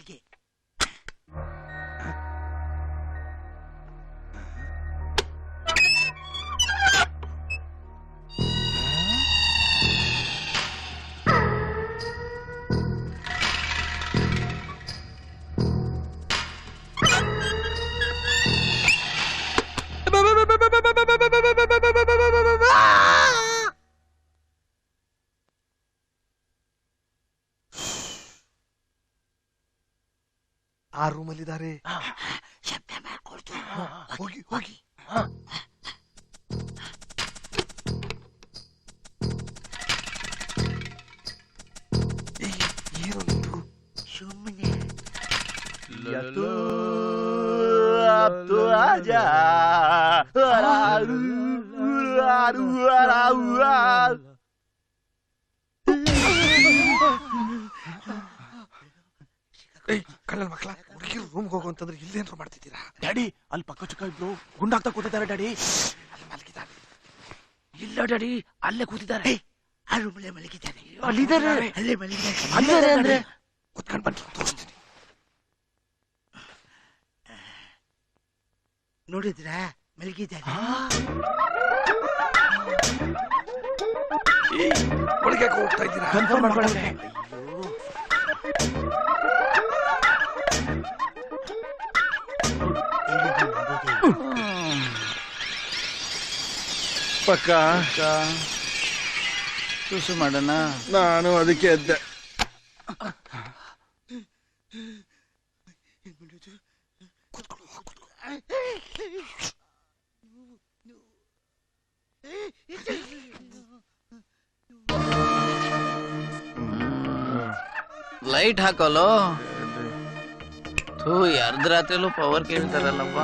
നൽകി siapa yang mau kulitmu? kalau macelan. ಹುಡುಗಿರು room ಹೋಗೋ ಅಂತಂದ್ರೆ ಇಲ್ಲೇನ್ರು ಮಾಡ್ತಿದ್ದೀರಾ? ಡ್ಯಾಡಿ ಅಲ್ಲಿ ಪಕ್ಕ ಚುಕ್ಕ ಇಬ್ರು ಗುಂಡಾಗ್ತಾ ಕೂತಿದ್ದಾರೆ ಡ್ಯಾಡಿ ಅಲ್ಲಿ ಮಲಗಿದ್ದಾರೆ ಇಲ್ಲ ಡ್ಯಾಡಿ ಅಲ್ಲೇ ಕೂತಿದ್ದಾರೆ. ಆ ರೂಮಲ್ಲೇ ಮಲಗಿದ್ದಾರೆ ಅಲ್ಲಿದ್ದಾರೆ. ಅಲ್ಲೇ ಮಲಗಿದ್ದಾರೆ ಅಲ್ಲಿದ್ದಾರೆ ಅಂದ್ರೆ? ಕುತ್ಕೊಂಡು ಬಂದು ತೋರಿಸ್ತೀನಿ. ನೋಡಿದ್ರಾ? ಮಲಗಿದ್ದಾರೆ ಒಳಗೆ ಹೋಗ್ತಾ ಇದ್ದೀರಾ? ಕನ್ಫರ್ಮ್ ಮಾಡ್ಕೊಳ್ಳಿ. ಪಕ್ಕ ತುಸು ಮಾಡೋಣ ನಾನು ಅದಕ್ಕೆ ಎದ್ದೆ ಲೈಟ್ ಹಾಕೋಲು ಥೂ ಅರ್ಧ ರಾತ್ರಿಲೂ ಪವರ್ ಕೇಳ್ತಾರಲ್ಲಪ್ಪ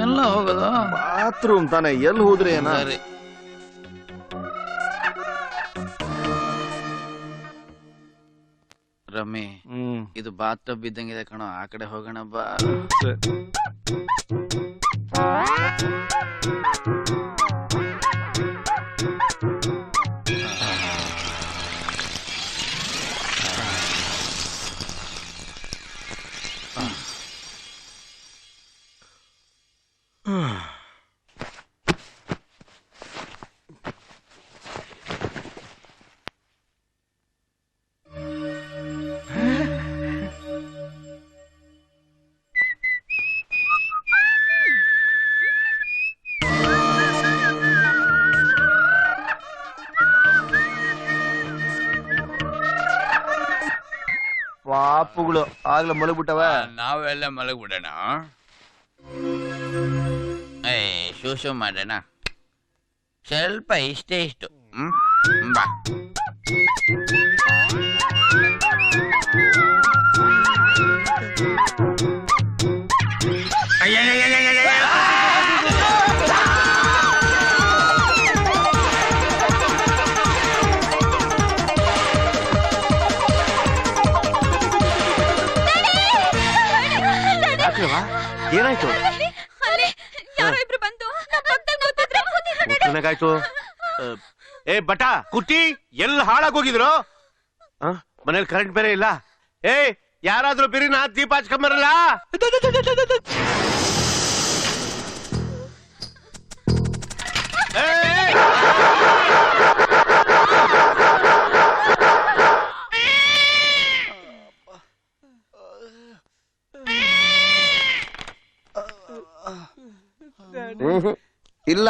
ಎಲ್ಲ ಹೋಗೋದು? ಬಾತ್ರೂಮ್ ತಾನೆ ಎಲ್ಲಿ ಹೋದ್ರೆ ಏನ? Rummy rummy hmm. ಇದು ಬಾತ್ ಟಬ್ ಇದ್ದಂಗಿದೆ ಕಣೋ ಆ ಕಡೆ ಹೋಗೋಣ ಬಾ. ಆಗ್ಲೇ ಮಲಗ್ಬಿಟ್ಟವ ನಾವೆಲ್ಲ ಮಲಗ್ ಬಿಡೋಣ ಏ ಶೂ ಶೂ ಮಾಡೋಣ ಸ್ವಲ್ಪ ಇಷ್ಟೇ ಇಷ್ಟು ಹ್ಮ್ ಬಾ ನನಗಾಯ್ತು ಏ ಬಟ ಕುಟ್ಟಿ ಎಲ್ಲಿ ಹಾಳಾಗೋಗಿದ್ರು ಮನೇಲಿ ಕರೆಂಟ್ ಬೇರೆ ಇಲ್ಲ. ಏ, ಯಾರಾದ್ರೂ ಬಿರಿನ ದೀಪ ಹಚ್ಕೊಂಬರಲ್ಲ? ಇಲ್ಲ.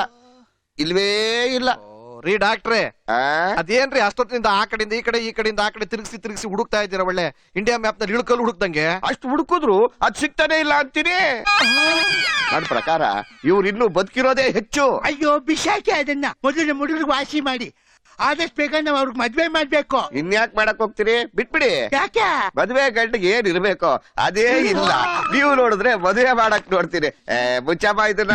ಇಲ್ವೇ ಇಲ್ಲ. ರೀ ಡಾಕ್ಟ್ರೆ ಆ? ಅದೇನ್ರಿ ಅಷ್ಟೊತ್ತಿನಿಂದ ಆ ಕಡೆಯಿಂದ ಈ ಕಡೆ ಈ ಕಡೆಯಿಂದ ಆ ಕಡೆ ತಿರುಗಿಸಿ ತಿರುಗಿಸಿ ಹುಡುಕ್ತಾ ಇದ್ದೀರಾ ಒಳ್ಳೆ ಇಂಡಿಯಾ ಮ್ಯಾಪ್ನಲ್ಲಿ ಇಳ್ಕಲ್ ಹುಡುಕ್ದಂಗೆ? ಅಷ್ಟು ಹುಡುಕಿದ್ರು ಅದ್ ಸಿಗ್ತಾನೆ ಇಲ್ಲ ಅಂತೀನಿ. ನನ್ ಪ್ರಕಾರ ಇವ್ರು ಇನ್ನು ಬದುಕಿರೋದೇ ಹೆಚ್ಚು. ಅಯ್ಯೋ ಬಿಸಾಕಿ ಅದನ್ನ. ಮೊದಲು ನಮ್ಮ ಹುಡುಗರಿಗೆ ವಾಸಿ ಮಾಡಿ. ಆದಷ್ಟು ಬೇಗ ನಾವ್ ಅವ್ರಿಗೆ ಮದ್ವೆ ಮಾಡ್ಬೇಕು. ಇನ್ಯಾಕ್ ಮಾಡಕ್ ಹೋಗ್ತೀರಿ? ಬಿಟ್ಬಿಡಿ. ಯಾಕೆ? ಮದ್ವೆ ಗಂಟಿಗೆ ಏನ್ ಇರ್ಬೇಕು ಅದೇ ಇಲ್ಲ. ನೀವು ನೋಡಿದ್ರೆ ಮದುವೆ ಮಾಡಕ್ ನೋಡ್ತೀರಿ. ಏ, ಮುಚ್ಚಮ್ಮ ಇದನ್ನ.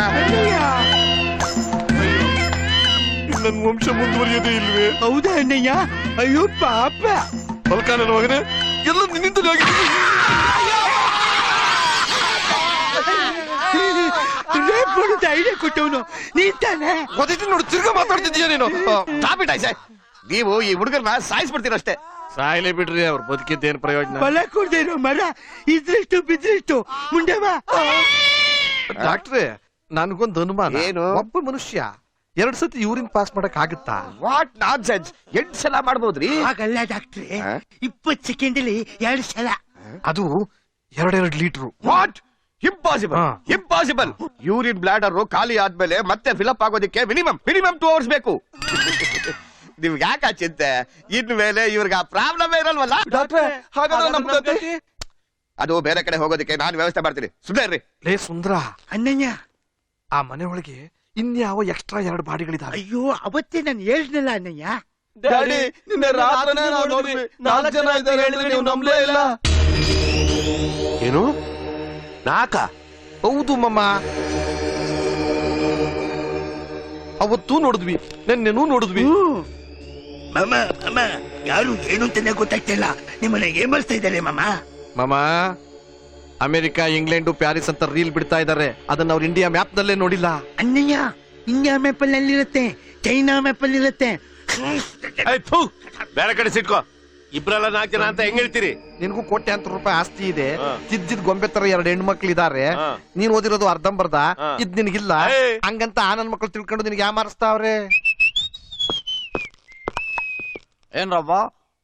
ನನ್ ವಂಶ ಮುಂದುವರಿಯೋದೇ ಇಲ್ವೇ? ಹೌದಾ ಅಣ್ಣಯ್ಯ. ಅಯ್ಯೋ ಪಾಪ. ಬಲ್ಕಾನ ನನ್ನ ಮಗನೇ ಎಲ್ಲ ನಿನ್ನಿಂದಲೇ ಆಗಿದೆ. ಐಡಿಯಾ ಕೊಟ್ಟವನು. ನೀನ್ ತಾನೆ? ಗೊತ್ತಿತ್ತು ನೋಡು ತಿರ್ಗಾ ಮಾತಾಡ್ತಿದ್ಯಾ ನೀನು. ನೀವು ಈ ಹುಡುಗರ್ನ ಸಾಯಿಸ್ಬಿಡ್ತೀರ ಅಷ್ಟೇ. ಸಾಯಲೆ ಬಿಡ್ರಿ ಅವ್ರ ಬದುಕಿದ್ದ ಏನ್ ಪ್ರಯೋಜನ? ಬಲ ಕೊಡದೆ ಇರೋ ಮರ ಇದ್ರಿಷ್ಟು ಬಿದ್ರಿಷ್ಟು. ಮುಂಡೆವಾ ಬಾ. ಡಾಕ್ಟ್ರೆ ನನ್ಗೊಂದು ಅನುಮಾನ. ಏನು? ಒಬ್ಬ ಮನುಷ್ಯ ಎರಡ್ ಸತಿ ಯೂರಿನ್ ಪಾಸ್ ಮಾಡಕ್ ಆಗುತ್ತಾ? ವಾಟ್ ನಾನ್ ಸೆನ್ಸ್ ಎಂಟ್ ಸಲ ಮಾಡ್ಬೋದ್ರಿ? ಆಗಲ್ಲ ಡಾಕ್ಟ್ರೆ. ಹಾ? ಇಪ್ಪತ್ ಸೆಕೆಂಡ್ ಅಲ್ಲಿ ಎರಡು ಸಲ. ಅದು ಎರಡೆರಡು ಲೀಟ್ರು. ವಾಟ್ ಇಂಪಾಸಿಬಲ್ ಹಾ. ಇಂಪಾಸಿಬಲ್ ಯೂರಿನ್ ಬ್ಲಾಡರ್ ಖಾಲಿ ಆದ್ಮೇಲೆ ಮತ್ತೆ ಫಿಲಪ್ ಆಗೋದಕ್ಕೆ ಮಿನಿಮಮ್ ಮಿನಿಮಮ್ ಟೂ ಅವರ್ಸ್ ಬೇಕು. ನಿಮ್ಗೆ ಯಾಕೆ ಆ ಚಿಂತೆ? ಇನ್ಮೇಲೆ ಇವ್ರಿಗೆ ಆ ಪ್ರಾಬ್ಲಮ್ ಇರಲ್ವಲ್ಲ? ಡಾಕ್ಟ್ರೆ ಹಾಗಾದ್ರೆ ನಮ್ ಗತಿ? ಅದು ಬೇರೆ ಕಡೆ ಹೋಗೋದಕ್ಕೆ ನಾನು ವ್ಯವಸ್ಥೆ ಮಾಡ್ತೀನಿ. ಸುಮ್ಮನೆ ಇರ್ರಿ. ಲೇ ಸುಂದ್ರ. ಅಣ್ಣಯ್ಯ ಆ ಮನೆ ಒಳಗೆ ಇನ್ಯಾವ ಎಕ್ಸ್ಟ್ರಾ ಎರಡು ಬಾಡಿಗಳಿದಾವೆ? ಅಯ್ಯೋ ಅವತ್ತೇ ನಾನು ಹೇಳ್ನಲ್ಲ ಅಣ್ಣಯ್ಯ ಡ್ಯಾಡಿ ನಿನ್ನೆ ರಾತ್ರಿನೇ ನಾವು ನೋಡಿದ್ವಿ. ನಾಲ್ಕು ಜನ ಇದ್ದಾರೆ ಹೇಳಿದ್ರೆ ನೀವು ನಂಬಲೇ ಇಲ್ಲ ಏನು? ನಾಕ? ಹೌದು ಮಮ್ಮ. ಅವತ್ತೂ ನೋಡಿದ್ವಿ ನಿನ್ನೆನೂ ನೋಡಿದ್ವಿ. ಮಮ್ಮ ಮಮ್ಮ ಯಾರು ಏನು ಅಂತಾನೆ ಗೊತ್ತಾಗ್ತಿಲ್ಲ. ನಿಮ್ಮನೆ ಏನ್ ಮಾಡ್ತಾ ಇದ್ದಾರೆ ಮಮ್ಮ? ಮಮ್ಮ ಅಮೆರಿಕ ಇಂಗ್ಲೆಂಡ್ ಪ್ಯಾರಿಸ್ ಅಂತ ರೀಲ್ ಬಿಡ್ತಾ ಇದಾರೆ ಅದನ್ನ ಅವ್ರು ಇಂಡಿಯಾ ಮ್ಯಾಪ್ ನಲ್ಲೇ ನೋಡಿಲ್ಲ. ಅಣ್ಣಯ್ಯ ಇಂಡಿಯಾ ಮ್ಯಾಪ್ ಅಲ್ಲಿ ಇರುತ್ತೆ ಚೈನಾ ಮ್ಯಾಪ್ ಅಲ್ಲಿ ಇರುತ್ತೆ ಬೇರೆ ಕಡೆ ಸಿಟ್ಕೋ. ಇಬ್ರಲ್ಲ ನಾಲ್ಕು ಜನ ಅಂತ ಹೆಂಗ್ ಹೇಳ್ತೀರಿ? ನಿನಗೂ ಕೋಟ್ಯಾಂತರ ರೂಪಾಯಿ ಆಸ್ತಿ ಇದೆ. ತಿದ್ದಿದ್ ಗೊಂಬೆ ತರ ಎರಡು ಹೆಣ್ಮಕ್ಳು ಇದಾರೆ. ನೀನ್ ಓದಿರೋದು ಅರ್ಧಂಬರ್ಧ. ಇದ್ ನಿನಗಿಲ್ಲ. ಹಂಗಂತ ಆ ನನ್ ಮಕ್ಳು ತಿಳ್ಕೊಂಡು ನಿನಗೆ ಯಾಮಾರಿಸ್ತಾವ್ರೆ ಏನ್ರಪ್ಪ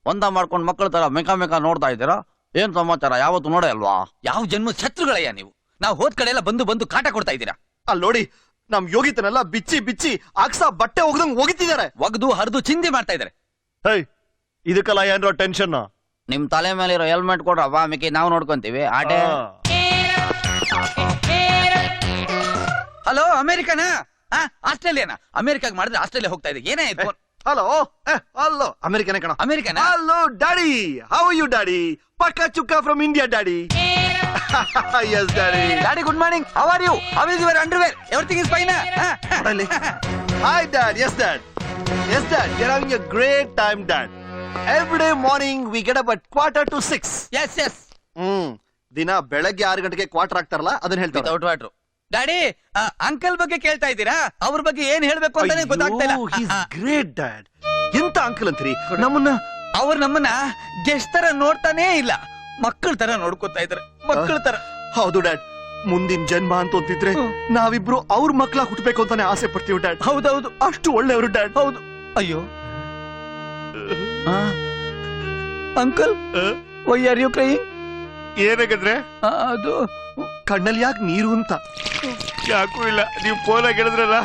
ಒಂದ ಮಾಡ್ಕೊಂಡ್ ಮಕ್ಕಳ ತರ ಮೆಕಾ ಮೆಕಾ ನೋಡ್ತಾ ಇದ್ದೀರಾ? ಏನ್ ಸಮಾಚಾರ? ಯಾವತ್ತು ನೋಡೇ ಅಲ್ವಾ? ಯಾವ ಜನ್ಮ ಶತ್ರುಗಳಯ್ಯ ನೀವು? ನಾವು ಹೋದ್ ಕಡೆ ಎಲ್ಲ ಬಂದು ಬಂದು ಕಾಟ ಕೊಡ್ತಾ ಇದ್ದೀರಾ? ಅಲ್ಲಿ ನೋಡಿ ನಮ್ ಯೋಗಿತನೆಲ್ಲ ಬಿಚ್ಚಿ ಬಿಚ್ಚಿ ಅಕ್ಸ ಬಟ್ಟೆ ಒಗ್ದಂಗ್ ಹೋಗಿತ್ತಿದ್ದಾರೆ ಒಗ್ದು ಹರಿದು ಚಿಂದಿ ಮಾಡ್ತಾ ಇದ್ದಾರೆ. ಇದಕ್ಕೆಲ್ಲ ಏನ್ರೋ ಟೆನ್ಷನ್. ನಿಮ್ ತಲೆ ಮೇಲೆ ಇರೋ ಹೆಲ್ಮೆಟ್ ಕೊಡ್ರಪ್ಪ ಮಿಕ್ಕಿ ನಾವು ನೋಡ್ಕೊಂತೀವಿ. ಆಟೆ. ಹಲೋ ಅಮೆರಿಕನಾ? ಆಸ್ಟ್ರೇಲಿಯಾನ? ಅಮೆರಿಕಾಗ್ ಮಾಡಿದ್ರೆ ಆಸ್ಟ್ರೇಲಿಯಾ ಹೋಗ್ತಾ ಇದೆ. ಏನೇ ಇದು? ಹಲೋ ಹಲೋ ಅಮೆರಿಕನೇ ಕಣ ಅಮೆರಿಕನಾ hello daddy how you daddy ಪಕ್ಕ ಚುಕ್ಕ from India daddy yes daddy daddy good morning how are you how is your underwear everything is fine Hi, Dad. Yes, Dad. Yes, Dad. We're having a great time, Dad. Every day morning we get up at quarter to six. Yes yes hmm ದಿನ ಬೆಳಗ್ಗೆ ಆರು ಗಂಟೆಗೆ quarter ಆಗ್ತಾರಲ್ಲ ಅದನ್ನ ಹೇಳ್ತಾರೆ. Without water daddy uncle ಬಗ್ಗೆ ಕೇಳ್ತಾ ಇದ್ದೀರಾ? ಅವ್ರ ಬಗ್ಗೆ ಏನ್ ಹೇಳ್ಬೇಕು ಅಂತಾನೆ ಗೊತ್ತಾಗ್ತಾ ಇಲ್ಲ. ಗ್ರೇಟ್ ಡ್ಯಾಡ್ ಎಂತ ಅಂಕಲ್ ಅಂತೀರಿ? ನಮ್ಮನ್ನ ಅವ್ರು ನಮ್ಮನ್ನ ಗೆಸ್ಟ್ ತರ ನೋಡ್ತಾನೇ ಇಲ್ಲ. ಮಕ್ಕಳ ತರ ನೋಡ್ಕೊತಾ ಇದಾರೆ ಮಕ್ಕಳ ತರ. ಹೌದು ಡ್ಯಾಡ್ ಮುಂದಿನ ಜನ್ಮ ಅಂತ ಅಂತಿದ್ರೆ ನಾವಿಬ್ರು ಅವ್ರ ಮಕ್ಕಳ ಹುಟ್ಟಬೇಕು ಅಂತಾನೆ ಆಸೆ ಪಡ್ತೀವಿ ಡ್ಯಾಡ್ ಹೌದೌದು. ಅಷ್ಟು ಒಳ್ಳೆಯವರು ಡ್ಯಾಡ್ ಹೌದು. ಅಯ್ಯೋ. Uncle why are you crying ಏನಾಗಿದ್ರೆ ಅದು ಕಣ್ಣಲ್ಲಿ ಯಾಕೆ ನೀರು ಅಂತ? ಯಾಕೂ ಇಲ್ಲ. ನೀವು ಫೋನ್ ಹೇಳಿದ್ರಲ್ಲ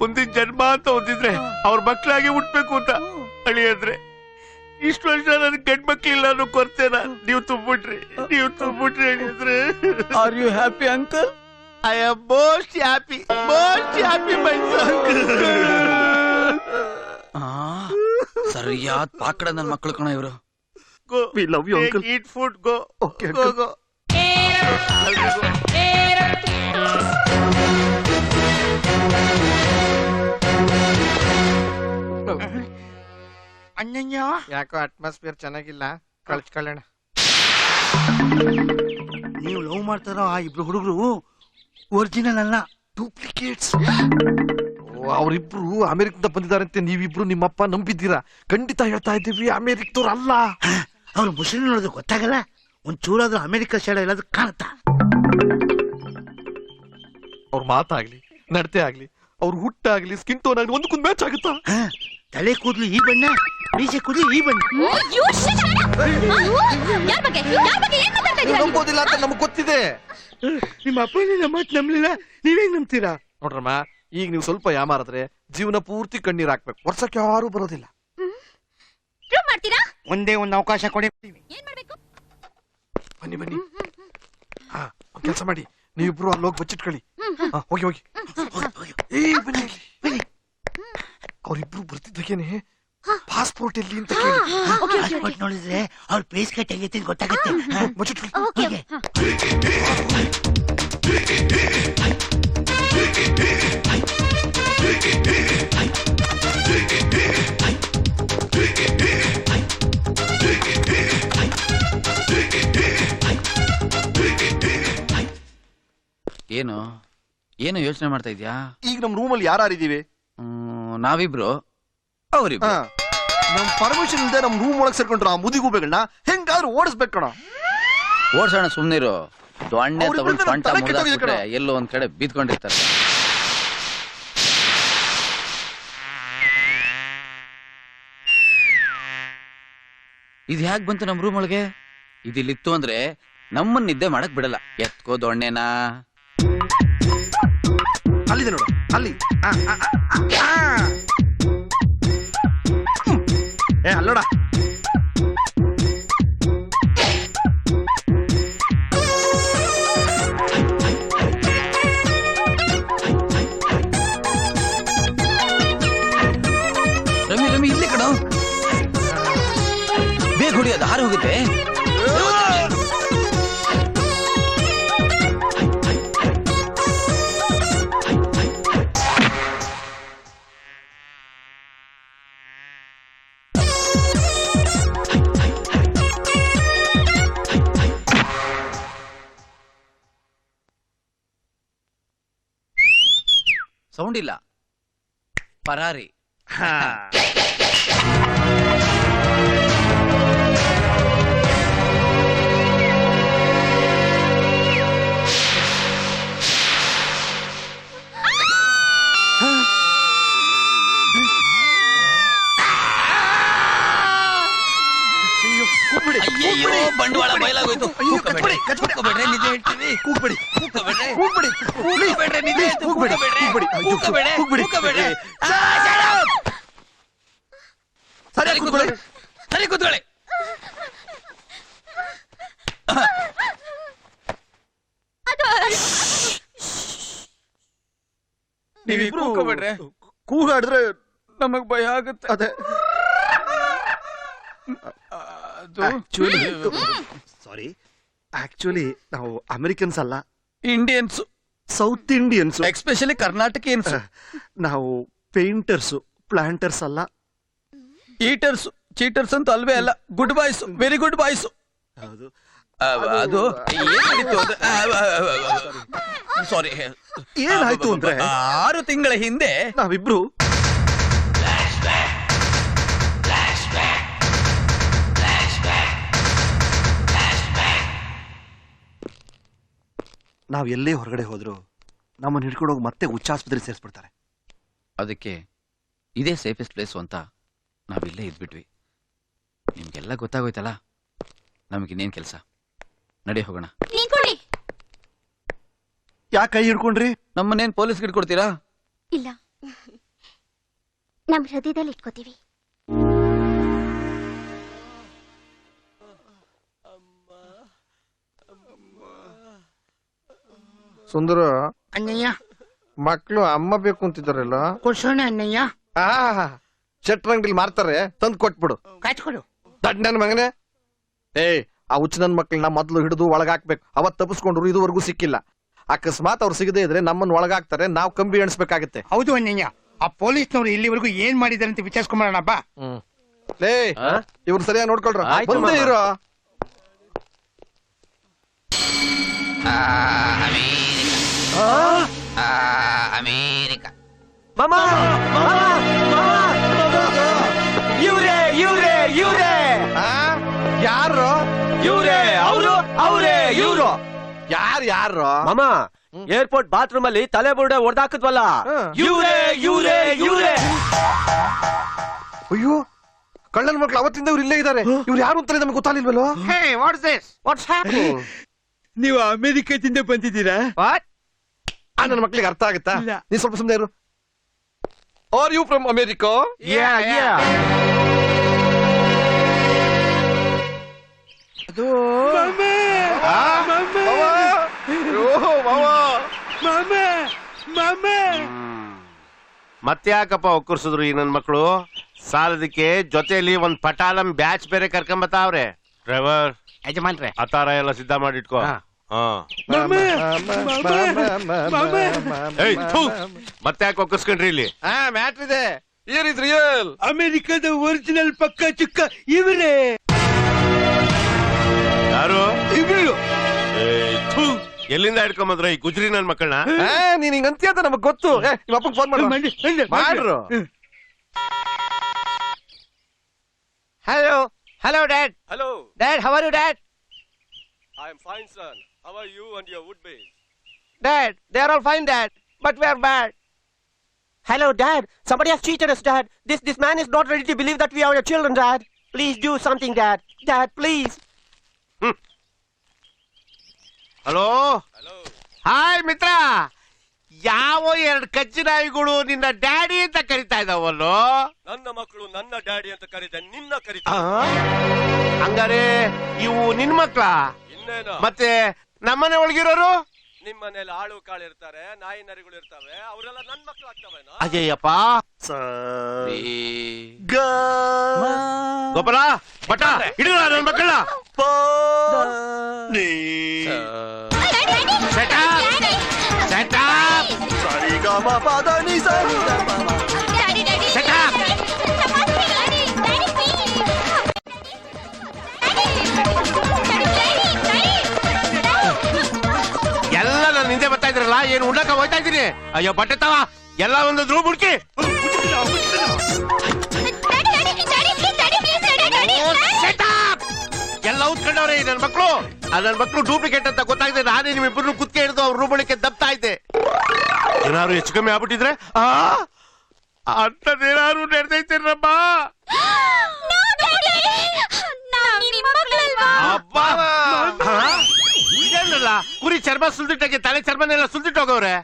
ಮುಂದಿನ ಜನ್ಮ ಅಂತ ಓದಿದ್ರೆ ಅವ್ರ ಮಕ್ಕಳಾಗಿ ಹುಟ್ಬೇಕು ಅಂತ. ಅಳಿಯಂದ್ರೆ ಇಷ್ಟು ವರ್ಷ ನನ್ ಗಂಡ್ ಮಕ್ಳಿಲ್ಲ ಅನ್ನೋ ಕೊರ್ತೇನ ನೀವು ತುಂಬಿಟ್ರಿ ನೀವು ತುಂಬಿಟ್ರಿ ಹೇಳಿದ್ರೆ are you happy uncle I am most happy most happy my ಸರಿಯಾದ ಪಾಕಡ ನನ್ ಮಕ್ಕಳು ಕಣ ಇವರು. Go we love you uncle eat food go okay go go ಅಣ್ಣಯ್ಯ ಯಾಕೋ ಅಟ್ಮಾಸ್ಫಿಯರ್ ಚೆನ್ನಾಗಿಲ್ಲ. ಕಳ್ಸ್ಕೊಳ್ಳೋಣ. ನೀವು ಲವ್ ಮಾಡ್ತಾರೋ ಆ ಇಬ್ರು ಹುಡುಗರು ಒರಿಜಿನಲ್ ಅಲ್ಲ ಡೂಪ್ಲಿಕೇಟ್ಸ್ ಅವರಿಬ್ರು ಅಮೆರಿಕದಿಂದ ಬಂದಿದ್ದಾರಂತೆ ನೀವಿಬ್ರು ನಿಮ್ಮಪ್ಪ ನಂಬಿದ್ದೀರಾ? ಖಂಡಿತ ಹೇಳ್ತಾ ಇದ್ದೀವಿ ಅಮೆರಿಕದವ್ರು ಅಲ್ಲ ಅವ್ರು ಮುಸ್ಲಿಂ ನೋಡೋದು ಗೊತ್ತಾಗಲ್ಲ? ಒಂದ್ ಚೂರಾದ್ರೂ ಅಮೆರಿಕ ಶೇಡ ಎಲ್ಲಾದ್ರೂ ಕಾಣುತ್ತಾ? ಅವ್ರ ಮಾತಾಗ್ಲಿ ನಡತೆ ಆಗ್ಲಿ ಅವ್ರ ಹುಟ್ಟಾಗ್ಲಿ ಸ್ಕಿನ್ ಟೋನ್ ಆಗ್ಲಿ ಒಂದಕ್ಕೊಂದು ಮ್ಯಾಚ್ ಆಗುತ್ತಾ? ಹ, ತಲೆ ಕೂದ್ಲು ಈ ಬಣ್ಣ ಮೀಸೆ ಕೂದ್ಲು ಈ ಬಣ್ಣ. ಯಾರ ಬಗ್ಗೆ ಯಾರ ಬಗ್ಗೆ ಏನ್ ಮಾತಾಡ್ತಾ ಇದ್ದೀರಾ ನೀವು? ನಂಬೋದಿಲ್ಲ ಅಂತ ನಮ್ಗೆ ಗೊತ್ತಿದೆ. ನಿಮ್ಮ ಅಪ್ಪ ನಮ್ಮ ಮಾತು ನಂಬಲಿಲ್ಲ ನೀವೇಗ್ ನಂಬ್ತೀರಾ? ನೋಡ್ರಮ್ಮ ಈಗ ನೀವು ಸ್ವಲ್ಪ ಯಾಮಾರಾದ್ರೆ ಜೀವನ ಪೂರ್ತಿ ಕಣ್ಣೀರ್ ಹಾಕ್ಬೇಕು. ವರ್ಷಕ್ಕೆ ಯಾರು ಬರೋದಿಲ್ಲ. ಪ್ರೂವ್ ಮಾಡ್ತೀರಾ? ಒಂದೇ ಒಂದು ಅವಕಾಶ ಕೊಡಿ. ಏನ್ ಮಾಡ್ಬೇಕು ಬನ್ನಿ ಬನ್ನಿ. ಹಾ ಕೆಲಸ ಮಾಡಿ. ನೀವಿಬ್ರು ಅಲ್ಲಿ ಹೋಗಿ ಬಚ್ಚಿಟ್ಕೊಳ್ಳಿ. ಹಾ, ಹೋಗಿ ಹೋಗಿ. ಏ ಬನ್ನಿ ಇಲ್ಲಿ, ಬನ್ನಿ. ಅವ್ರಿಬ್ರು ಬರ್ತಿದ್ದಾಗೇನೆ ಪಾಸ್ಪೋರ್ಟ್ ಎಲ್ಲಿ ಅಂತ ಕೇಳಿ. ಪಾಸ್ಪೋರ್ಟ್ ನೋಡಿದ್ರೆ ಅವ್ರ ಪೇಸ್ ಕಟ್ ಹೆಂಗೈತೆ ಅಂತ ಗೊತ್ತಾಗತ್ತೆ. ಹ? ಬಚ್ಚಿಟ್ಕೊಳ್ಳಿ. ಹೀಗೆ. ಏನು? ಏನು ಯೋಚನೆ ಮಾಡ್ತಾ ಇದ್ಯಾ? ಈಗ ನಮ್ ರೂಮಲ್ಲಿ ಯಾರಿದೀವಿ ಹ್ಮ್, ನಾವಿಬ್ರು. ಅವರಿಬ್ರು. ನಮ್ ಪರ್ಮಿಷನ್ ಇಲ್ಲದೆ ನಮ್ ರೂಮ್ ಒಳಗ್ ಸೇರ್ಕೊಂಡ್ರ ಆ ಹೋಗ್ಬೇಕಣ್ಣ ಹೆಂಗಾದ್ರು ಓಡಿಸ್ಬೇಕು ಕಣ. ಓಡ್ಸೋಣ ಸುಮ್ನಿರು. ದೊಣ್ಣೆ ತಗೊಂಡು ನನ್ ಸೊಂಟ ತಲೆ ಕೆಟ್ಟೋಗಿದೆ ಮುರಿದಾಕ್ಬಿಟ್ರೆ ಎಲ್ಲೋ ಒಂದ್ ಕಡೆ ಬಿದ್ಕೊಂಡಿರ್ತಾರೆ ಇದು ಹ್ಯಾಕ್ ಬಂತು ನಮ್ ರೂಮ್ ಒಳಗೆ? ಇದಿಲ್ಲಿತ್ತು ಅಂದ್ರೆ ನಮ್ಮನ್ನ ನಿದ್ದೆ ಮಾಡಕ್ ಬಿಡಲ್ಲ. ಎತ್ಕೋ ದೊಣ್ಣೆನಾ. ಅಲ್ಲಿದೆ ನೋಡು ಅಲ್ಲಿ ಆ, ಆ, ಆ, ಆ, ಆ. ಹ್ಮ್. ಏ ಅಲ್ಲೋಡ ರವಿ ರವಿ ಇಲ್ಲಿ ಕಣ ಬೇಗ ಹೊಡಿ ಅದು ಹಾರಿ ಹೋಗುತ್ತೆ ಸೌಂಡ್ ಇಲ್ಲ ಪರಾರಿ ಕೂಗ್ಬಿಡಿ ಅಯ್ಯಯ್ಯೋ ಬಂಡವಾಳ ಬಯಲಾಗೋಯ್ತು ಅಯ್ಯೋ, ಕೂಗ್ಕೊಬೇಡ್ರಿ, ಕಚ್ಬಿಡಿ, ಕಚ್ಬಿಡಿ. ಕೂಗ್ಕೊಬೇಡ್ರಿ, ನಿಜ ಹೇಳ್ತೀವಿ ಕೂಗ್ಬಿಡಿ ಕೂಗ್ಕೊಬೇಡ್ರಿ. ಕೂಗ್ಬಿಡಿ ಕೂಗ್ಕೊಬೇಡ್ರಿ, ನಿಜ ಹೇಳ್ತು, ಕೂಗ್ಬಿಡಿ ಕೂಗ್ಕೊಬೇಡ್ರಿ. ಕೂಗ್ಬಿಡಿ ಅಯ್ಯೋ, ಕೂಗ್ಕೊಬೇಡ್ರಿ, ಕೂಗ್ಬಿಡಿ ಕೂಗ್ಕೊಬೇಡ್ರಿ. ಆ, ಸರಿ ಸರಿ ಕೂತ್ಕೊಳ್ಳಿ ಕೂತ್ಕೊಳ್ಳಿ ಸರಿ ಕೂತ್ಕೊಳ್ಳಿ ನೀವಿಬ್ರು ಕೂಗ್ಕೊಬೇಡ್ರಿ. ಕೂಗಾಡಿದ್ರೆ ನಮಗ್ ಭಯ ಆಗುತ್ತೆ ಅದೇ ಅದು ಆಕ್ಚುಲಿ ಸಾರಿ ಆಕ್ಚುಲಿ ನಾವು ಅಮೆರಿಕನ್ಸ್ ಅಲ್ಲ. Indians South Indians especially Karnatakians ನಾವು ಪೇಂಟರ್ಸ್ ಪ್ಲಾಂಟರ್ಸ್ ಅಲ್ಲ. ಈಟರ್ಸ್ ಚೀಟರ್ಸ್ ಅಂತ ಅಲ್ವೇ ಅಲ್ಲ. Good boys very good boys ಹೌದು. ಅದು ಸಾರಿ ಏನಾಯ್ತು ಅಂದ್ರೆ ಆರು ತಿಂಗಳ ಹಿಂದೆ ನಾವಿಬ್ರು ನಾವ್ ಎಲ್ಲೇ ಹೊರಗಡೆ ಹೋದ್ರು ನಮ್ಮನ್ನ ಹಿಡ್ಕೊಂಡು ಹೋಗಿ ಮತ್ತೆ ಆಸ್ಪತ್ರೆ ಸೇರಿಸ್ಬಿಡ್ತಾರೆ. ಅದಕ್ಕೆ ಇದೇ ಸೇಫೆಸ್ಟ್ ಪ್ಲೇಸು ಅಂತ ನಾವಿಲ್ಲೇ ಇದ್ಬಿಟ್ವಿ. ನಿಮ್ಗೆಲ್ಲ ಗೊತ್ತಾಗೋಯ್ತಲ್ಲ? ನಮಗಿನ್ನೇನು ಕೆಲಸ? ನಡಿ ಹೋಗೋಣ. ನಿಂತ್ಕೊಳ್ಳಿ. ಯಾಕೆ ಕೈ ಹಿಡ್ಕೊಂಡ್ರಿ? ನಮ್ಮನ್ನೇನು ಪೊಲೀಸ್ಗೆ ಇಟ್ಕೊಡ್ತೀರಾ? ಇಲ್ಲ. ನಮ್ಮ ಹೃದಯದಲ್ಲಿ ಇಟ್ಕೋತೀವಿ. ಸುಂದರ ಅಣ್ಣಯ್ಯ. ಮಕ್ಳು ಅಮ್ಮ ಬೇಕು ಅಂತಿದ್ದಾರಲ್ಲ? ಕೊಡ್ಸೋಣ ಅಣ್ಣಯ್ಯ. ಆ ಚಟ್ರಂಗಡಿಲಿ ಮಾರ್ತಾರೆ ತಂದ್ ಕೊಟ್ಬಿಡು. ಕಾಯ್ಕೊಡು ದಡ್ ನನ್ ಮಗನೇ. ಏ ಆ ಹುಚ್ಚ ನನ್ ಮಕ್ಳನ್ನ ಮೊದ್ಲು ಹಿಡಿದು ಒಳಗಾಕ್ಬೇಕು. ಅವತ್ ತಪ್ಪಿಸ್ಕೊಂಡ್ರು ಇದುವರೆಗೂ ಸಿಕ್ಕಿಲ್ಲ. ಅಕಸ್ಮಾತ್ ಅವ್ರು ಸಿಗದೇ ಇದ್ರೆ ನಮ್ಮನ್ನ ಒಳಗಾಕ್ತಾರೆ ನಾವ್ ಕಂಬಿ ಎಣಿಸ್ಬೇಕಾಗತ್ತೆ. ಹೌದು ಅಣ್ಣಯ್ಯ. ಆ ಪೊಲೀಸ್ನವ್ರು ಇಲ್ಲಿವರೆಗೂ ಏನ್ ಮಾಡಿದಾರೆ ಅಂತ ವಿಚಾರಿಸ್ಕೊಂಬರೋಣ ಬಾ. ಹ್ಮ್. ಲೇ ಇವ್ರು ಸರಿಯಾಗಿ ನೋಡ್ಕೊಳ್ರ. ಆಯ್ತು ಬಂದೇ ಮಾಮ. ಇರೋ ಅಮೇರಿಕ. ಇವ್ರೆ ಇವ್ರೆ ಇವ್ರೆ. ಯಾರು? ಇವ್ರೆ ಅವರು ಅವರೇ ಇವ್ರು. ಯಾರು ಯಾರು? ಮಾಮ ಏರ್ಪೋರ್ಟ್ ಬಾತ್ರೂಮ್ ಅಲ್ಲಿ ತಲೆ ಬುರುಡೆ ಹೊಡೆದಾಕದ್ವಲ್ಲ ಇವ್ರೆ ಇವ್ರೆ ಇವ್ರೇ. ಅಯ್ಯೋ ಕಳ್ಳನ ಮಕ್ಳು ಅವತ್ತಿಂದ ಇವ್ರು ಇಲ್ಲೇ ಇದಾರೆ. ಇವ್ರು ಯಾರು ಅಂತಾರೆ ನಮ್ಗೆ ಗೊತ್ತಾಗಿಲ್ವಲ್ಲೋ hey what's this what's happening ನೀವು ಅಮೆರಿಕದಿಂದ ಬಂದಿದ್ದೀರಾ? ಆ ನನ್ನ ಮಕ್ಳಿಗೆ ಅರ್ಥ ಆಗುತ್ತಾ ಇಲ್ಲ. ನೀ ಸ್ವಲ್ಪ ಸುಮ್ಮನೆ ಇರು are you from America yeah yeah ಮತ್ತೆ ಯಾಕಪ್ಪ ಒಕ್ಕರ್ಸಿದ್ರು ಈ ನನ್ ಮಕ್ಕಳು ಸಾಲದಕ್ಕೆ ಜೊತೆಲಿ ಒಂದ್ ಪಟಾಲಂ ಬ್ಯಾಚ್ ಬೇರೆ ಕರ್ಕೊಂಬತ್ತಾವ್ರೆ ಡ್ರೈವರ್ ಯಜಮಾನ್ರೆ ಅತಾರ ಎಲ್ಲ ಸಿದ್ಧ ಮಾಡಿಟ್ಕೋ ಹಾ. ಮತ್ತೆ ಯಾಕೆ ಇಲ್ಲಿ? ಮ್ಯಾಟ್ರ್ ಇದೆ. ರಿಯಲ್ ಅಮೆರಿಕದ ಒರಿಜಿನಲ್ ಪಕ್ಕ ಚಿಕ್ಕ ಇವರೇ. ಯಾರು? ಇವ್ರು. ಎಲ್ಲಿಂದ ಹಿಡ್ಕೊಂಬಂದ್ರ ಈ ಗುಜ್ರಿ ನನ್ ಮಕ್ಕಳನ್ನ? ನೀನ್ ಹಿಂಗ ಅಂತೀಯ ಅಂತ ನಮಗ್ ಗೊತ್ತು. ಏ ನಿಮ್ಮ ಅಪ್ಪಗೆ ಫೋನ್ ಮಾಡು. ಮಾಡಿ, ಮಾಡಿ, ಮಾಡ್ರು. Hello hello dad hello dad how are you dad I am fine son. How are you and your wood base? Dad, they are all fine, Dad. But we are bad. Hello, Dad. Somebody has cheated us, Dad. This this man is not ready to believe that we are your children, Dad. Please do something, Dad. Dad, please. Hello Hello. hi mitra ಯಾವ ಎರಡು ಕಚ್ಚಿ ನಾಯಿಗಳು ನಿನ್ನ daddy ಅಂತ ಕರಿತಾ ಇದಾವಲ್ಲೋ ನನ್ನ ಮಕ್ಕಳು ನನ್ನ daddy ಅಂತ ಕರೀತ ನಿನ್ನ ಆ? ಕರೀತಾರೆ ಹಂಗಾರೆ ಇವು ನಿನ್ ಮಕ್ಕಳ ಇನ್ನೇನು ಮತ್ತೆ ನಮ್ಮನೆ ಒಳಗಿರೋರು? ನಿಮ್ಮ ಮನೇಲಿ ಆಳು ಕಾಳು ಇರ್ತಾರೆ ನಾಯಿ ನರಿಗಳು ಇರ್ತವೆ ಅವರೆಲ್ಲ ನನ್ ಮಕ್ಳು ಆಗ್ತವೆ ಅಜಯ್ಯಪ್ಪ ಗೊಬ್ಬರ ಬಟ ಹಿಡಿದ ನನ್ ಮಕ್ಕಳ ಡ್ಯಾಡಿ ಡ್ಯಾಡಿ ಇದ್ರಲ್ಲ ಏನು ಉಣ್ಣಕ ಹೋಯ್ತಾ ಇದ್ದೀನಿ? ಅಯ್ಯೋ ಬಟ್ಟೆ ತವ. ಎಲ್ಲ ಒಂದು ರೂಮ್ ಬುಡ್ಕಿ ಎಲ್ಲ ಉತ್ಕೊಂಡವ್ರೆ ನನ್ನ ಮಕ್ಕಳು ನನ್ನ ಮಕ್ಕಳು ಡೂಪ್ಲಿಕೇಟ್ ಅಂತ ಗೊತ್ತಾಗಿದೆ. ನಾನೇ ನಿಮ್ಮಿಬ್ಬರು ಕುತ್ಕೆ ಹಿಡಿದು ಅವ್ರ ರೂಬಳಿಕೆ ದಪ್ತಾ ಇದ್ದೆ. ಏನಾದ್ರು ಹೆಚ್ಚು ಕಮ್ಮಿ ಆಗ್ಬಿಟ್ಟಿದ್ರೆ? ಆ? ಅಂತದೇನಾದ್ರು ನಡೆದೈತೇನಮ್ಮ? ಅಬ್ಬಾ! ಹಾ? ಇದೇನಲ್ಲ ಕುರಿ ಚರ್ಮ ಸುಲ್ದಿಟ್ಟಾಗೆ ತಲೆ ಚರ್ಮನೆಲ್ಲ ಸುಲ್ದಿಟ್ಟು ಹೋಗವ್ರೆ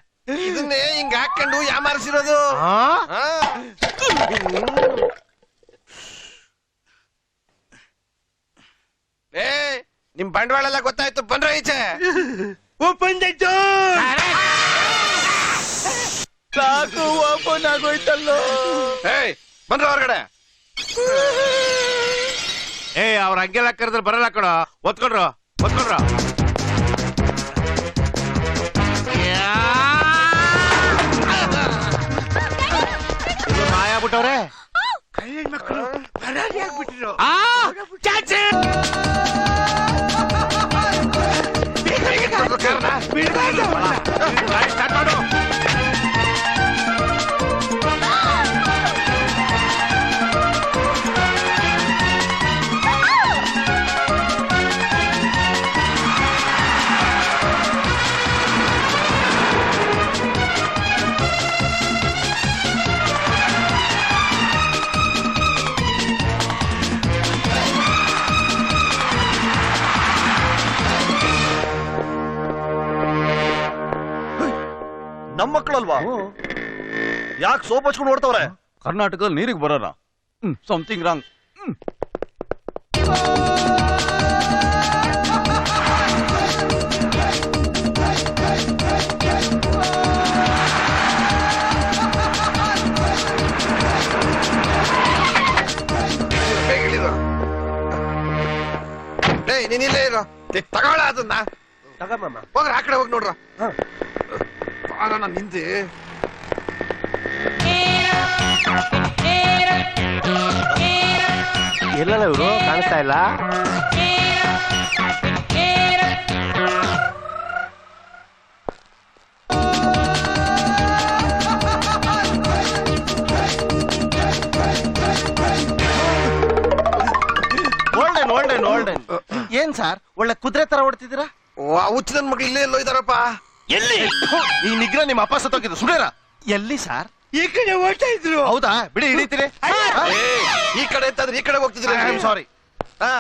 ಇದನ್ನೇ ಹಿಂಗ ಹಾಕೊಂಡು ಯಾಮಾರಿಸಿರೋದು. ಆ? ಏ ನಿಮ್ ಬಂಡವಾಳ ಎಲ್ಲ ಗೊತ್ತಾಯ್ತು ಬಂದ್ರ ಈಚೆ. ಸಾಕು ಓಪನ್ ಆಗೋಯ್ತಲ್ಲೋ. ಏಯ್ ಬಂದ್ರ ಹೊರಗಡೆ. ಏ ಅವ್ರ ಹಂಗೆಲ್ಲ ಕರೆದ್ರೆ ಬರಲ್ಲ ಕಣ. ಒತ್ಕೊಂಡ್ರು ಒತ್ಕೊಂಡ್ರು ಮಾಯ ಬಿಟ್ಟವ್ರೆ ಮಕ್ಕಳು ಪರಾರಿ ಆಗ್ಬಿಟ್ಟಿರೋ ಯಾಕೆ ಸೋಪ್ ಹಚ್ಕೊಂಡು ನೋಡ್ತವ್ರೆ ಕರ್ನಾಟಕದಲ್ಲಿ ನೀರಿಗೆ ಬರೋಣ ಸಮಥಿಂಗ್ ರಾಂಗ್ ಏಯ್ ನೀನ್ ಇಲ್ಲೇ ಇರೋ ತಗೊಳ ಅದನ್ನ ತಗಮಮ್ಮ. ಹೋಗ್ರ ಆ ಕಡೆ ಹೋಗಿ ನೋಡ್ರ ಬಾರ ನಾನು ಹಿಂದೆ ಎಲ್ಲಲ್ಲ ಇವರು? ಕಾಣಿಸ್ತಾ ಇಲ್ಲ? ಓಲ್ಡನ್ ಓಲ್ಡನ್ ಓಲ್ಡನ್ ಏನ್ ಸರ್? ಒಳ್ಳೆ ಕುದುರೆ ತರ ಓಡ್ತಿದ್ದೀರಾ? ಹುಚ್ಚಿದ ಹುಚ್ಚ ನನ್ ಮಕ್ಳು ಇಲ್ಲೇ ಎಲ್ಲೋ ಇದಾರಪ್ಪ ಎಲ್ಲಿ? ಈ ನಿಗ್ರ ನಿಮ್ಮ ಅಪ್ಪ ಸತ್ತೋಗಿದ್ದು. ಸುಡೇರ ಎಲ್ಲಿ ಸರ್? ಈ ಕಡೆ ಓಡ್ತಾ ಇದ್ರು. ಹೌದಾ? ಬಿಡಿ ಹಿಡಿತೀರಿ ಈ ಕಡೆ ಅಂತಂದ್ರೆ ಈ ಕಡೆ ಹೋಗ್ತಿದ್ರಿ ಸಾರಿ ಹಾ.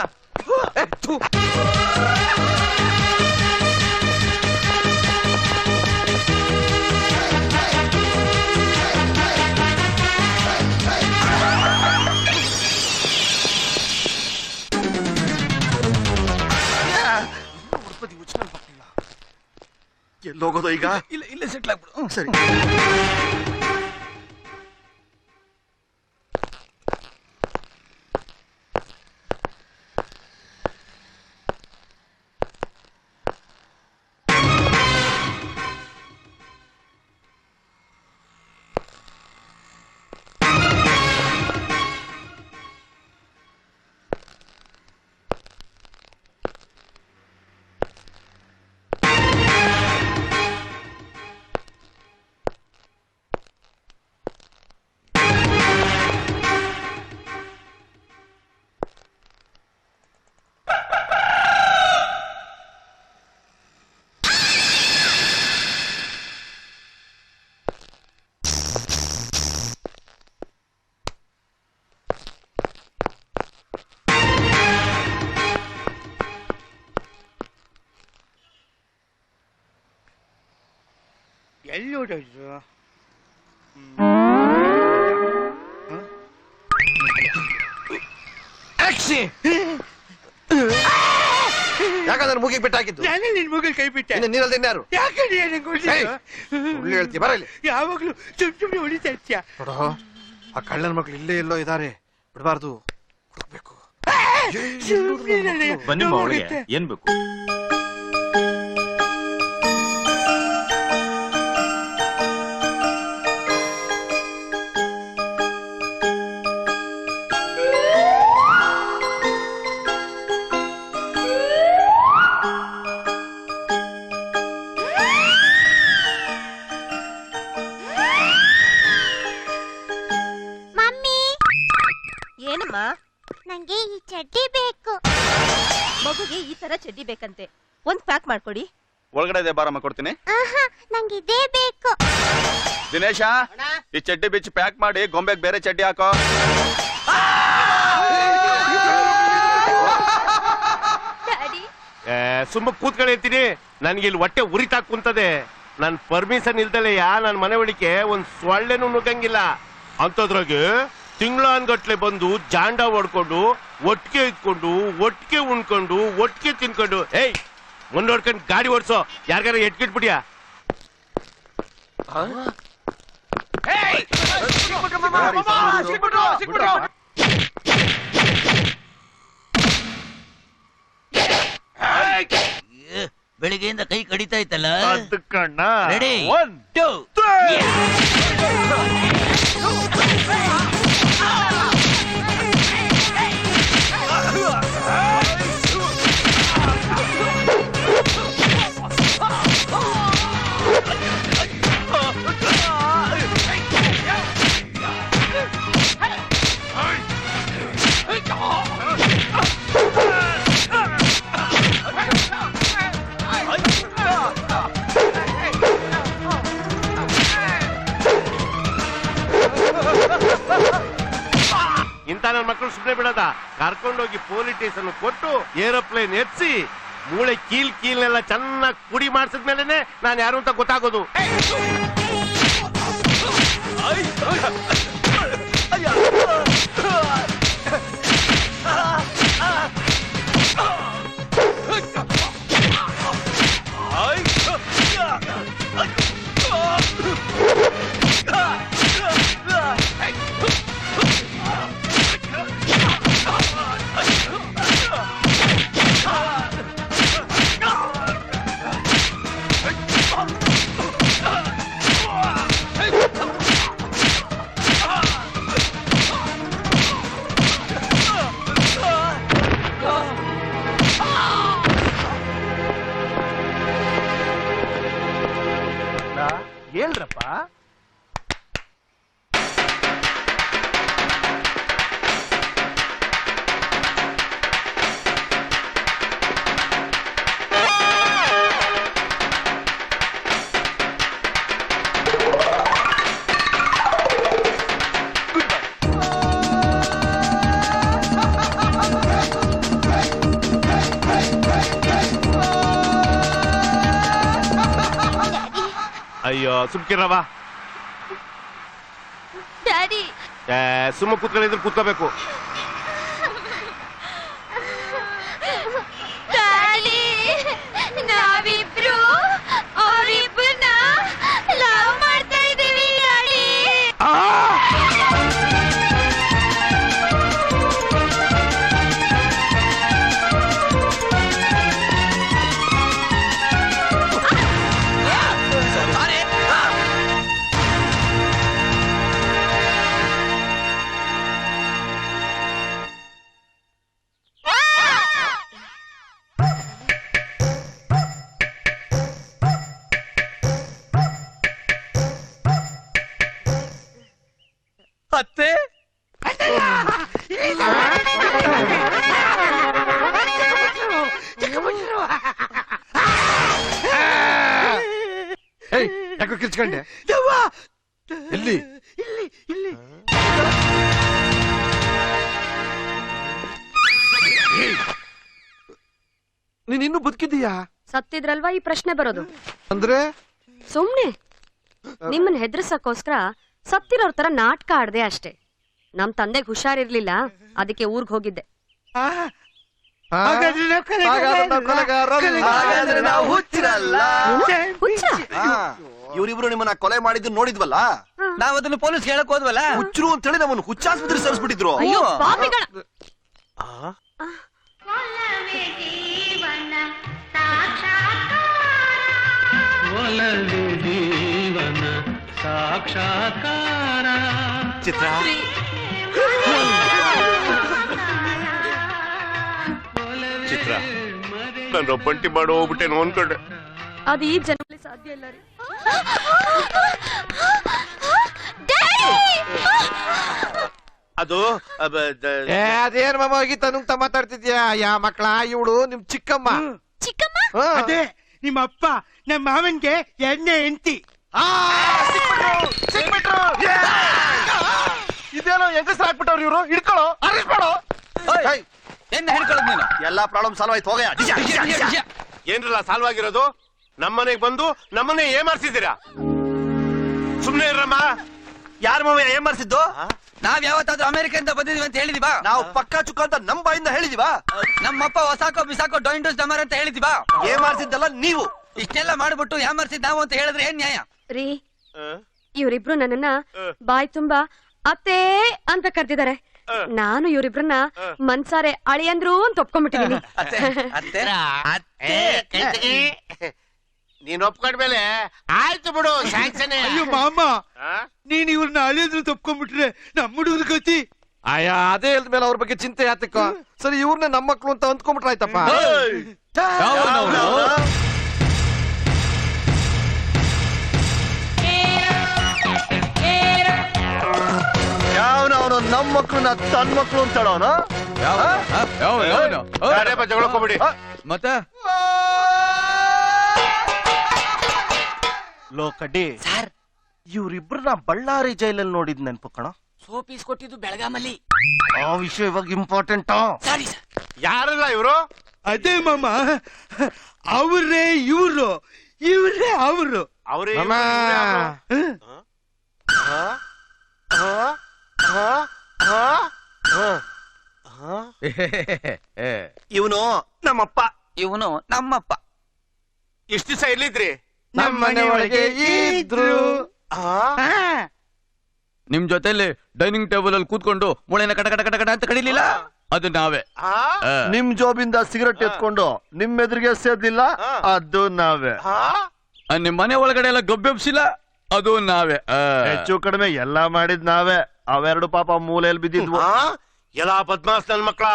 ಎಲ್ಲೋಗೋದು ಈಗ? ಇಲ್ಲ ಇಲ್ಲ ಸೆಟ್ಲ್ ಆಗ್ಬಿಡು. ಸರಿ. ಓಡೋದು ಯಾಕಂದ್ರೆ ಮುಗಿಗೆ ಬಿಟ್ಟಾಕಿದ್ದು ನಾನೇ ನಿನ್ ಮಗಲ್ ಕೈ ಬಿಟ್ಟೆ ಇನ್ನು ನೀರಲ್ಲಿ ಯಾರು ಯಾಕೆ ನಂಗೆ ಸುಳ್ಳು ಹೇಳ್ತಿ ಬರ ಇಲ್ಲಿ ಯಾವಾಗ್ಲೂ ಸುಮ್ ಸುಮ್ನೆ ಹೊಡಿತಾ ಇರ್ತೀಯ ನೋಡೋ ಆ ಕಳ್ಳನ ಮಕ್ಳು ಇಲ್ಲೇ ಎಲ್ಲೋ ಇದಾರೆ ಬಿಡಬಾರ್ದು ಹುಡುಕ್ಬೇಕು ಬನ್ನಿ ಏನ್ ಬೇಕು. ಇದೆ ಬಾರಮ್ಮ ಕೊಡ್ತೀನಿ. ಆಹಾ ನಂಗೆ ಇದೇ ಬೇಕು. ದಿನೇಶ ಈ ಚಡ್ಡಿ ಬಿಚ್ಚಿ ಪ್ಯಾಕ್ ಮಾಡಿ ಗೊಂಬೆಗೆ ಬೇರೆ ಚಡ್ಡಿ ಹಾಕೋ. ಡ್ಯಾಡಿ ಸುಮ್ಮ ಕೂತ್ಕೊಳ್ಳಿರ್ತೀನಿ ನನ್ಗೆ ಇಲ್ಲಿ ಹೊಟ್ಟೆ ಉರಿತಾ ಕುಂತದೆ. ನನ್ ಪರ್ಮಿಷನ್ ಇಲ್ದಲೆಯ ನನ್ ಮನೆ ಒಳಿಕೆ ಒಂದ್ ಸೊಳ್ಳೆನೂ ನುಗ್ಗಂಗಿಲ್ಲ. ಅಂತದ್ರಾಗೆ ತಿಂಗಳಾನ್ಗಟ್ಲೆ ಬಂದು ಜಾಂಡ ಹೊಡ್ಕೊಂಡು ಒಟ್ಟಿಗೆ ಇದ್ಕೊಂಡು ಒಟ್ಟಿಗೆ ಉಣ್ಕೊಂಡು ಒಟ್ಟಿಗೆ ತಿನ್ಕೊಂಡು ಏಯ್ ಮುಂದೆ ಹೊಡ್ಕೊಂಡು ಗಾಡಿ ಓಡ್ಸೋ ಯಾರಿಗಾರ ಎಟ್ಕಿಟ್ಬಿಡ್ಯಾ ಬೆಳಿಗ್ಗೆಯಿಂದ ಕೈ ಕಡಿತಾ ಇತ್ತಲ್ಲ ಅದಕ್ಕಣ್ಣ ಇಂತ ನನ್ನ ಮಕ್ಕಳು ಸುಮ್ಮನೆ ಬಿಡದ. ಕರ್ಕೊಂಡೋಗಿ ಪೊಲೀಸ್ ಕೊಟ್ಟು ಏರೋಪ್ಲೇನ್ ಎತ್ಸಿ ಮೂಳೆ ಕೀಲ್ ಕೀಲ್ನೆಲ್ಲ ಚೆನ್ನಾಗಿ ಪುಡಿ ಮಾಡಿಸಿದ್ಮೇಲೆ ನಾನು ಯಾರು ಅಂತ ಗೊತ್ತಾಗೋದು. ಹೇಳ್ರಪ್ಪ ಸುಮ್ಕಿರವ ಡ್ಯಾಡಿ ಸುಮ್ಮ ಕೂತ್ಕೊಂಡಿದ್ರೆ ಕೂತ್ಕೋಬೇಕು. ಸತ್ತಿದ್ರಲ್ವಾ ಈ ಪ್ರಶ್ನೆ ಬರೋದು? ಅಂದ್ರೆ? ಸುಮ್ನೆ. ನಿಮ್ಮನ್ನ ಹೆದರ್ಸಕ್ಕೋಸ್ಕರ ಸತ್ತಿರೋರ್ ತರ ನಾಟಕ ಆಡ್ದೆ ಅಷ್ಟೇ. ನಮ್ ತಂದೆಗ್ ಹುಷಾರಿರ್ಲಿಲ್ಲ ಅದಕ್ಕೆ ಊರ್ಗ್ ಹೋಗಿದ್ದೆ. ಹಾಗಾದ್ರೆ ನಾವು ಕೊಲೆಗಾರ ಹಾಗಾದ್ರೆ ನಾವು ಕೊಲೆಗಾರರಲ್ಲ. ಹಾಗಾದ್ರೆ ನಾವು ಹುಚ್ಚಿರಲ್ಲ? ಹುಚ್ಚ? ಇವರಿಬ್ರು ನಿಮ್ಮನ್ನ ಕೊಲೆ ಮಾಡಿದ್ದು ನೋಡಿದ್ವಲ್ಲ? ನಾವ್ ಅದನ್ನ ಪೊಲೀಸ್ ಹೇಳಕ್ ಹೋದ್ವಲ್ಲ? ಹುಚ್ಚರು ಅಂತೇಳಿ ನಮ್ಮನ್ನು ಹುಚ್ಚಾಸ್ಪತ್ರೆ ಸೇರಿಸ್ಬಿಟ್ಟಿದ್ರು. ಅಯ್ಯೋ ಪಾಪಿಗಳ ಚಿತ್ರ. ಚಿತ್ರ. ನಾನು ಒಬ್ಬಂಟಿ ಮಾಡೋ ಹೋಗ್ಬಿಟ್ಟೇನು ಅನ್ಕೊಂಡೆ ಅದು ಈ ಜನ್ಮದಲ್ಲಿ ಸಾಧ್ಯ ಇಲ್ಲ ರೀ. ಅದು ಅದೇನ್ ಮಾಮ ಹೋಗಿ ತನ್ನ ಮಾತಾಡ್ತಿದ್ಯಾ? ಯಾ ಮಕ್ಳ ಇವಳು ನಿಮ್ ಚಿಕ್ಕಮ್ಮ. ಚಿಕ್ಕಮ್ಮ. ಅದೇ. ನಿಮ್ಮ ಅಪ್ಪ ನಮ್ಮ ಮಾವನ್ಗೆ ಎಣ್ಣೆ. ಯೇ! ಇದೇನೋ ಹೆಂಗಸ್ರು ಹಾಕ್ಬಿಟ್ಟವ್ರು ಇವ್ರು? ಹಿಡ್ಕೊಳ್ಳೋ. ಅರೆಸ್ಟ್ ಮಾಡೋ. ಏನ್ ಹೇಳ್ಕೊಳ್ಳೋದು ನೀನು. ಎಲ್ಲಾ ಪ್ರಾಬ್ಲಮ್ ಸಾಲ್ವ್ ಆಯ್ತು ಹೋಗಯ್ಯ. ಡಿಜ, ಡಿಜ, ಡಿಜ. ಏನ್ರಲ್ಲ ಸಾಲ್ವಾಗಿರೋದು ನಮ್ಮನೆಗ್ ಬಂದು ನಮ್ಮನೆ ಏನ್ ಮಾಡ್ತಿದ್ದೀರಾ ಸುಮ್ನೆ ಇರಮ್ಮ ಯಾರ ಮಾವ ಏನ್ ಮಾಡಿಸಿದ್ದು? ನಾವ್ ಯಾವತ್ತಾದ್ರೂ ಅಮೆರಿಕದಿಂದ ಬಂದಿದೀವಿ ಅಂತ ಹೇಳಿದಿವಾ? ನಾವು ಪಕ್ಕ ಚುಕ್ಕ ಅಂತ ನಮ್ ಬಾಯಿಂದ ಹೇಳಿದಿವಾ? ನಮ್ಮಪ್ಪ ಹೊಸಾಕೋ ಬಿಸಾಕೋ ಡೊಯಿಂಡೋಸ್ ಡಮರ್ ಅಂತ ಹೇಳಿದಿವಾ? ಏನ್ ಮಾಡಿಸಿದ್ದಲ್ಲ ನೀವು? ಇಷ್ಟೆಲ್ಲ ಮಾಡ್ಬಿಟ್ಟು ಮಾಡಿಸಿದ್ ನಾವು ಅಂತ ಹೇಳಿದ್ರೆ ಏನ್ ನ್ಯಾಯ? ರೀ ಇವ್ರಿಬ್ರು ನನ್ನನ್ನ ಬಾಯ್ ತುಂಬಾ ಅತ್ತೆ ಅಂತ ಕರ್ತಿದ್ದಾರೆ ನಾನು ಇವ್ರಿಬ್ರನ್ನ ಮನ್ಸಾರೆ ಅಳಿಯಂದ್ರು ಅಂತ ಒಪ್ಕೊಂಡ್ಬಿಟ್ಟಿದೀನಿ. ನೀನ್ ಒಪ್ಕೊಂಡ್ಮೇಲೆ ಆಯ್ತು ಬಿಡು ಸ್ಯಾಂಕ್ಷನ್ ಅಯ್ಯೋ ಮಾಮ. ನೀನ್ ಇವ್ರನ್ನ ಅಳಿಯೋದ್ರ ತಪ್ಕೊಂಡ್ಬಿಟ್ರೆ ನಮ್ಮ ಹುಡುಗರ ಗತಿ. ಅಯ್ಯ ಅದೇ ಮೇಲೆ ಅವ್ರ ಬಗ್ಗೆ ಚಿಂತೆ ಯಾತಕ್ಕ? ಸರಿ ಇವ್ರನ್ನ ನಮ್ಮ ಮಕ್ಳು ಅಂತ ಅಂದ್ಕೊಂಡ್ಬಿಟ್ರೆ ಆಯ್ತಪ್ಪ? ಯಾವನವನು ನಮ್ ಮಕ್ಳನ್ನ ತನ್ ಮಕ್ಳು ಅಂತ ಹೇಳೋನು? ಜಗಳಕೋಬಿಡಿ ಮತ್ತೆ? ಲೋ ಸರ್ ಸರ್. ನಾ ಬಳ್ಳಾರಿ ಜೈಲಲ್ಲಿ ನೋಡಿದ್ ನೆನ್ಪು ಕಣ ಸೋಪೀಸ್ ಕೊಟ್ಟಿದ್ದು ಬೆಳಗಾಮಲ್ಲಿ. ಆ ವಿಷಯ ಇವಾಗ ಇಂಪಾರ್ಟೆಂಟ್ ಸಾರಿ ಸರ್. ಯಾರಲ್ಲ ಇವರು? ಅದೇ ಮಾಮ ಅವ್ರೇ ಇವ್ರು ಇವರೇ ಅವರು. ಅವ್ರೇ ಮಾಮ. ಇವನು ನಮ್ಮಪ್ಪ. ಇವನು ನಮ್ಮಪ್ಪ. ಎಷ್ಟು ದಿವಸ ಎಲ್ಲಿದ್ರಿ ನಮ್ಮ ಮನೆ ಒಳಗೆ ಇದ್ರು. ನಿಮ್ ಜೊತೆಲಿ ಡೈನಿಂಗ್ ಟೇಬಲ್ ಅಲ್ಲಿ ಕೂತ್ಕೊಂಡು ಮೂಳೆನ ಕಟ ಕಟ ಕಟ ಕಟ ಅಂತ ಕಡಿಲಿಲ್ಲ? ಅದು ನಾವೇ. ಆ. ನಿಮ್ ಜೋಬಿಂದ ಸಿಗರೆಟ್ ಎತ್ಕೊಂಡು ನಿಮ್ ಎದುರಿಗೆ ಸೇದಿಲ್ಲ ಅದು ನಾವೇ. ಆ, ನಿಮ್ ಮನೆ ಒಳಗಡೆ ಎಲ್ಲ ಗಬ್ಬೆಬ್ಸಿಲ್ಲ ಅದು ನಾವೇ. ಹೆಚ್ಚು ಕಡಿಮೆ ಎಲ್ಲಾ ಮಾಡಿದ್ ನಾವೇ. ಅವೆರಡು ಪಾಪ ಮೂಲೆಯಲ್ಲಿ ಬಿದ್ದಿದ್ವು. ಎಲ್ಲ ಬದ್ಮಾಸ್ ನನ್ ಮಕ್ಳ.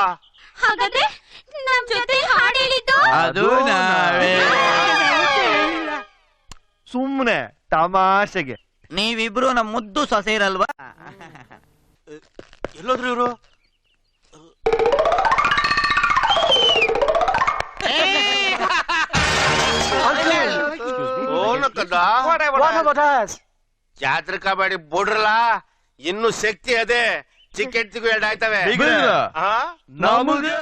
ಹಾಗಾದ್ರೆ ನಮ್ ಜೊತೆ ಹಾಡು ಹೇಳಿದ್ದು ಅದು ನಾವೇ. ಸುಮ್ನೆ ತಮಾಷೆಗೆ. ನೀವಿಬ್ರು ನಮ್ ಮುದ್ದು ಸೊಸೆಯರಲ್ವಾ ಎಲ್ಲೋದ್ರು ಇವರು? ಜಾತ್ರೆ ಕಬಾಡಿ ಬುಡ್ರಲ್ಲ ಇನ್ನು ಶಕ್ತಿ ಅದೇ. ಚಿಕ್ಕ ಎರಡಾಯ್ತವೆ ಎರಡು ಆಯ್ತವೆ. ಆ? ನಮಗೆ?